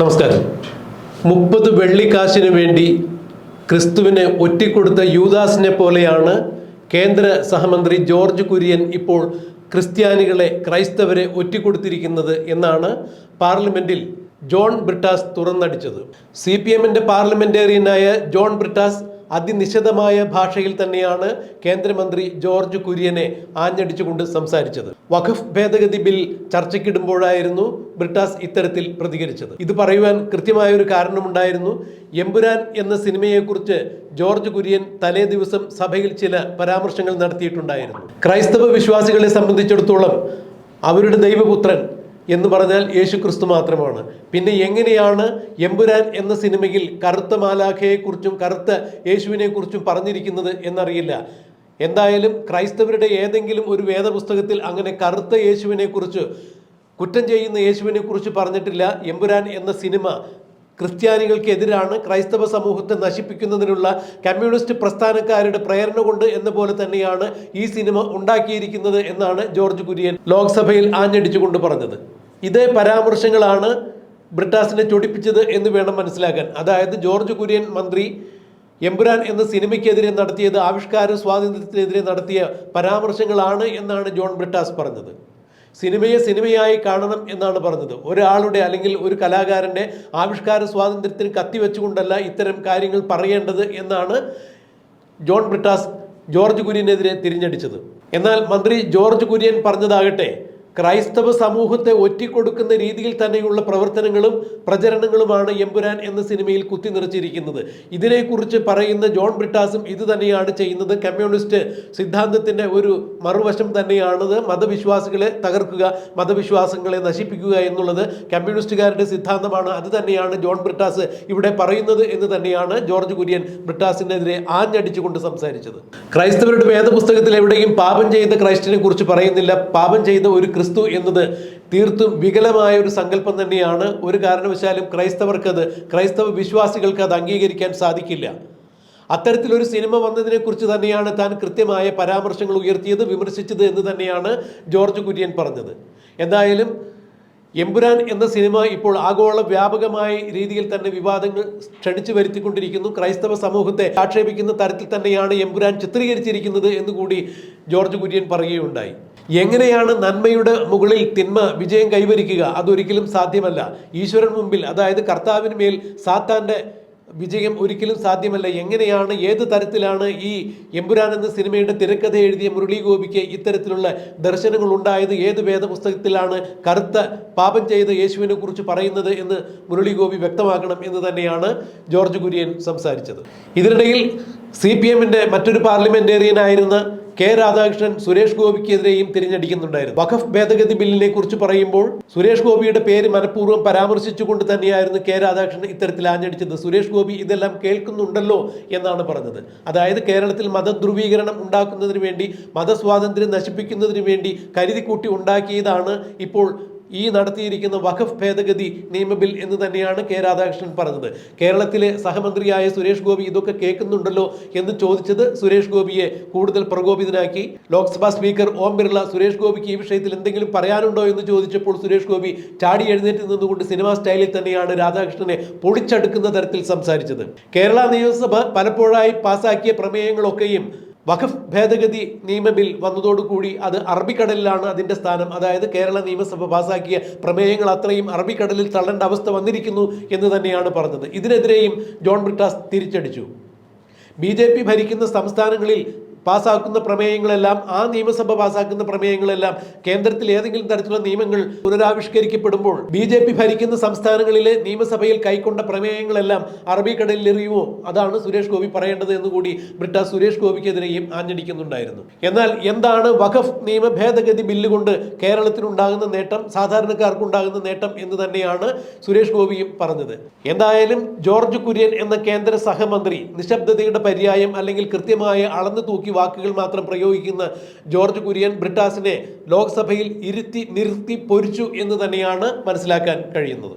നമസ്കാരം. മുപ്പത് വെള്ളിക്കാശിന് വേണ്ടി ക്രിസ്തുവിനെ ഒറ്റിക്കൊടുത്ത യൂദാസിനെ പോലെയാണ് കേന്ദ്ര സഹമന്ത്രി ജോർജ് കുര്യൻ ഇപ്പോൾ ക്രിസ്ത്യാനികളെ ക്രൈസ്തവരെ ഒറ്റിക്കൊടുത്തിരിക്കുന്നത് എന്നാണ് പാർലമെന്റിൽ ജോൺ ബ്രിട്ടാസ് തുറന്നടിച്ചത്. സി പി എമ്മിന്റെ പാർലമെന്റേറിയനായ ജോൺ ബ്രിട്ടാസ് അതിനിശിതമായ ഭാഷയിൽ തന്നെയാണ് കേന്ദ്രമന്ത്രി ജോർജ് കുര്യനെ ആഞ്ഞടിച്ചുകൊണ്ട് സംസാരിച്ചത്. വഖഫ് ഭേദഗതി ബിൽ ചർച്ചയ്ക്കിടുമ്പോഴായിരുന്നു ബ്രിട്ടാസ് ഇത്തരത്തിൽ പ്രതികരിച്ചത്. ഇത് പറയുവാൻ കൃത്യമായ ഒരു കാരണമുണ്ടായിരുന്നു. എമ്പുരാൻ എന്ന സിനിമയെക്കുറിച്ച് ജോർജ് കുര്യൻ തലേ ദിവസം സഭയിൽ ചില പരാമർശങ്ങൾ നടത്തിയിട്ടുണ്ടായിരുന്നു. ക്രൈസ്തവ വിശ്വാസികളെ സംബന്ധിച്ചിടത്തോളം അവരുടെ ദൈവപുത്രൻ എന്ന് പറഞ്ഞാൽ യേശു ക്രിസ്തു മാത്രമാണ്. പിന്നെ എങ്ങനെയാണ് എമ്പുരാൻ എന്ന സിനിമയിൽ കറുത്ത മാലാഖയെക്കുറിച്ചും കറുത്ത യേശുവിനെ കുറിച്ചും പറഞ്ഞിരിക്കുന്നത് എന്നറിയില്ല. എന്തായാലും ക്രൈസ്തവരുടെ ഏതെങ്കിലും ഒരു വേദപുസ്തകത്തിൽ അങ്ങനെ കറുത്ത യേശുവിനെക്കുറിച്ച് കുറ്റം ചെയ്യുന്ന യേശുവിനെക്കുറിച്ച് പറഞ്ഞിട്ടില്ല. എമ്പുരാൻ എന്ന സിനിമ ക്രിസ്ത്യാനികൾക്കെതിരാണ് ക്രൈസ്തവ സമൂഹത്തെ നശിപ്പിക്കുന്നതിനുള്ള കമ്മ്യൂണിസ്റ്റ് പ്രസ്ഥാനക്കാരുടെ പ്രേരണ കൊണ്ട് എന്ന പോലെ തന്നെയാണ് ഈ സിനിമ ഉണ്ടാക്കിയിരിക്കുന്നത് എന്നാണ് ജോർജ് കുര്യൻ ലോക്സഭയിൽ ആഞ്ഞടിച്ചുകൊണ്ട് പറഞ്ഞത്. ഇതേ പരാമർശങ്ങളാണ് ബ്രിട്ടാസിനെ ചൊടിപ്പിച്ചത് എന്ന് വേണം മനസ്സിലാക്കാൻ. അതായത് ജോർജ് കുര്യൻ മന്ത്രി എമ്പുരാൻ എന്ന സിനിമയ്ക്കെതിരെ നടത്തിയത് ആവിഷ്കാര സ്വാതന്ത്ര്യത്തിനെതിരെ നടത്തിയ പരാമർശങ്ങളാണ് എന്നാണ് ജോൺ ബ്രിട്ടാസ് പറഞ്ഞത്. സിനിമയെ സിനിമയായി കാണണം എന്നാണ് പറഞ്ഞത്. ഒരാളുടെ അല്ലെങ്കിൽ ഒരു കലാകാരന്റെ ആവിഷ്കാര സ്വാതന്ത്ര്യത്തിന് കത്തിവെച്ചുകൊണ്ടല്ല ഇത്തരം കാര്യങ്ങൾ പറയേണ്ടത് എന്നാണ് ജോൺ ബ്രിട്ടാസ് ജോർജ് കുര്യനെതിരെ തിരിഞ്ഞടിച്ചത്. എന്നാൽ മന്ത്രി ജോർജ് കുര്യൻ പറഞ്ഞതാകട്ടെ ക്രൈസ്തവ സമൂഹത്തെ ഒറ്റിക്കൊടുക്കുന്ന രീതിയിൽ തന്നെയുള്ള പ്രവർത്തനങ്ങളും പ്രചരണങ്ങളുമാണ് എമ്പുരാൻ എന്ന സിനിമയിൽ കുത്തി നിറച്ചിരിക്കുന്നത് ഇതിനെക്കുറിച്ച് പറയുന്ന ജോൺ ബ്രിട്ടാസും ഇത് തന്നെയാണ് ചെയ്യുന്നത്. കമ്മ്യൂണിസ്റ്റ് സിദ്ധാന്തത്തിന്റെ ഒരു മറുവശം തന്നെയാണത്. മതവിശ്വാസികളെ തകർക്കുക മതവിശ്വാസങ്ങളെ നശിപ്പിക്കുക എന്നുള്ളത് കമ്മ്യൂണിസ്റ്റുകാരുടെ സിദ്ധാന്തമാണ്. അത് തന്നെയാണ് ജോൺ ബ്രിട്ടാസ് ഇവിടെ പറയുന്നത് എന്ന് തന്നെയാണ് ജോർജ് കുര്യൻ ബ്രിട്ടാസിനെതിരെ ആഞ്ഞടിച്ചുകൊണ്ട് സംസാരിച്ചത്. ക്രൈസ്തവരുടെ വേദപുസ്തകത്തിൽ എവിടെയും പാപം ചെയ്ത ക്രൈസ്റ്റിനെ കുറിച്ച് പറയുന്നില്ല. പാപം ചെയ്ത ഒരു ക്രിസ്തു എന്നത് തീർത്തും വികലമായ ഒരു സങ്കല്പം തന്നെയാണ്. ഒരു കാരണവശാലും ക്രൈസ്തവർക്കത് ക്രൈസ്തവ വിശ്വാസികൾക്ക് അത് അംഗീകരിക്കാൻ സാധിക്കില്ല. അത്തരത്തിലൊരു സിനിമ വന്നതിനെക്കുറിച്ച് തന്നെയാണ് താൻ കൃത്യമായ പരാമർശങ്ങൾ ഉയർത്തിയത് വിമർശിച്ചത് എന്ന് തന്നെയാണ് ജോർജ് കുര്യൻ പറഞ്ഞത്. എന്തായാലും എമ്പുരാൻ എന്ന സിനിമ ഇപ്പോൾ ആഗോള വ്യാപകമായ രീതിയിൽ തന്നെ വിവാദങ്ങൾ ക്ഷണിച്ചു വരുത്തിക്കൊണ്ടിരിക്കുന്നു. ക്രൈസ്തവ സമൂഹത്തെ ആക്ഷേപിക്കുന്ന തരത്തിൽ തന്നെയാണ് എമ്പുരാൻ ചിത്രീകരിച്ചിരിക്കുന്നത് എന്നുകൂടി ജോർജ് കുര്യൻ പറയുകയുണ്ടായി. എങ്ങനെയാണ് നന്മയുടെ മുകളിൽ തിന്മ വിജയം കൈവരിക്കുക? അതൊരിക്കലും സാധ്യമല്ല. ഈശ്വരൻ മുമ്പിൽ അതായത് കർത്താവിന് മേൽ സാത്താന്റെ വിജയം ഒരിക്കലും സാധ്യമല്ല. എങ്ങനെയാണ് ഏത് തരത്തിലാണ് ഈ എമ്പുരാൻ എന്ന സിനിമയുടെ തിരക്കഥ എഴുതിയ മുരളി ഗോപിക്ക് ഇത്തരത്തിലുള്ള ദർശനങ്ങൾ ഉണ്ടായത്? ഏത് വേദപുസ്തകത്തിലാണ് കറുത്ത പാപം ചെയ്ത യേശുവിനെ കുറിച്ച് പറയുന്നത് എന്ന് മുരളി ഗോപി വ്യക്തമാക്കണം എന്ന് തന്നെയാണ് ജോർജ് കുര്യൻ സംസാരിച്ചത്. ഇതിനിടയിൽ സി പി എമ്മിന്റെ മറ്റൊരു പാർലമെന്റേറിയനായിരുന്ന കെ രാധാകൃഷ്ണൻ സുരേഷ് ഗോപിക്കെതിരെയും തിരിഞ്ഞടിക്കുന്നുണ്ടായിരുന്നു. വഖഫ് ഭേദഗതി ബില്ലിനെ കുറിച്ച് പറയുമ്പോൾ സുരേഷ് ഗോപിയുടെ പേര് മനഃപൂർവം പരാമർശിച്ചുകൊണ്ട് തന്നെയായിരുന്നു കെ രാധാകൃഷ്ണൻ ഇത്തരത്തിൽ ആഞ്ഞടിച്ചത്. സുരേഷ് ഗോപി ഇതെല്ലാം കേൾക്കുന്നുണ്ടല്ലോ എന്നാണ് പറഞ്ഞത്. അതായത് കേരളത്തിൽ മതധ്രുവീകരണം ഉണ്ടാക്കുന്നതിന് വേണ്ടി മതസ്വാതന്ത്ര്യം നശിപ്പിക്കുന്നതിന് വേണ്ടി കരുതിക്കൂട്ടി ഉണ്ടാക്കിയതാണ് ഇപ്പോൾ ഈ നടത്തിയിരിക്കുന്ന വഖഫ് ഭേദഗതി നിയമ ബിൽ എന്ന് തന്നെയാണ് കെ രാധാകൃഷ്ണൻ പറഞ്ഞത്. കേരളത്തിലെ സഹമന്ത്രിയായ സുരേഷ് ഗോപി ഇതൊക്കെ കേൾക്കുന്നുണ്ടല്ലോ എന്ന് ചോദിച്ചത് സുരേഷ് ഗോപിയെ കൂടുതൽ പ്രകോപിതനാക്കി. ലോക്സഭാ സ്പീക്കർ ഓം ബിർള സുരേഷ് ഗോപിക്ക് ഈ വിഷയത്തിൽ എന്തെങ്കിലും പറയാനുണ്ടോ എന്ന് ചോദിച്ചപ്പോൾ സുരേഷ് ഗോപി ചാടി എഴുന്നേറ്റ് നിന്നുകൊണ്ട് സിനിമാ സ്റ്റൈലിൽ തന്നെയാണ് രാധാകൃഷ്ണനെ പൊളിച്ചടുക്കുന്ന തരത്തിൽ സംസാരിച്ചത്. കേരള നിയമസഭ പലപ്പോഴായി പാസാക്കിയ പ്രമേയങ്ങളൊക്കെയും വഖഫ് ഭേദഗതി നിയമബിൽ വന്നതോടുകൂടി അത് അറബിക്കടലിലാണ് അതിന്റെ സ്ഥാനം. അതായത് കേരള നിയമസഭ പാസാക്കിയ പ്രമേയങ്ങൾ അത്രയും അറബിക്കടലിൽ തള്ളേണ്ട അവസ്ഥ വന്നിരിക്കുന്നു എന്ന് തന്നെയാണ് പറഞ്ഞത്. ഇതിനെതിരെയും ജോൺ ബ്രിട്ടാസ് തിരിച്ചടിച്ചു. ബി ഭരിക്കുന്ന സംസ്ഥാനങ്ങളിൽ പാസ്സാക്കുന്ന പ്രമേയങ്ങളെല്ലാം ആ നിയമസഭ പാസ്സാക്കുന്ന പ്രമേയങ്ങളെല്ലാം കേന്ദ്രത്തിൽ ഏതെങ്കിലും തരത്തിലുള്ള നിയമങ്ങൾ പുനരാവിഷ്കരിക്കപ്പെടുമ്പോൾ ബി ജെ പി ഭരിക്കുന്ന സംസ്ഥാനങ്ങളിലെ നിയമസഭയിൽ കൈക്കൊണ്ട പ്രമേയങ്ങളെല്ലാം അറബിക്കടലിൽ എറിയുമോ? അതാണ് സുരേഷ് ഗോപി പറയേണ്ടത് എന്ന് കൂടി ബ്രിട്ട സുരേഷ് ഗോപിക്കെതിരെയും ആഞ്ഞടിക്കുന്നുണ്ടായിരുന്നു. എന്നാൽ എന്താണ് വഖഫ് നിയമ ഭേദഗതി ബില്ല് കൊണ്ട് കേരളത്തിനുണ്ടാകുന്ന നേട്ടം സാധാരണക്കാർക്കുണ്ടാകുന്ന നേട്ടം എന്ന് തന്നെയാണ് സുരേഷ് ഗോപിയും പറഞ്ഞത്. എന്തായാലും ജോർജ് കുര്യൻ എന്ന കേന്ദ്ര സഹമന്ത്രി നിശബ്ദതയുടെ പര്യായം അല്ലെങ്കിൽ കൃത്യമായ അളന്നു തൂക്കി വാക്കുകൾ മാത്രം പ്രയോഗിക്കുന്ന ജോർജ് കുര്യൻ ബ്രിട്ടാസിനെ ലോക്സഭയിൽ ഇരുത്തി നിർത്തി പൊരിച്ചു എന്ന് തന്നെയാണ് മനസ്സിലാക്കാൻ കഴിയുന്നത്.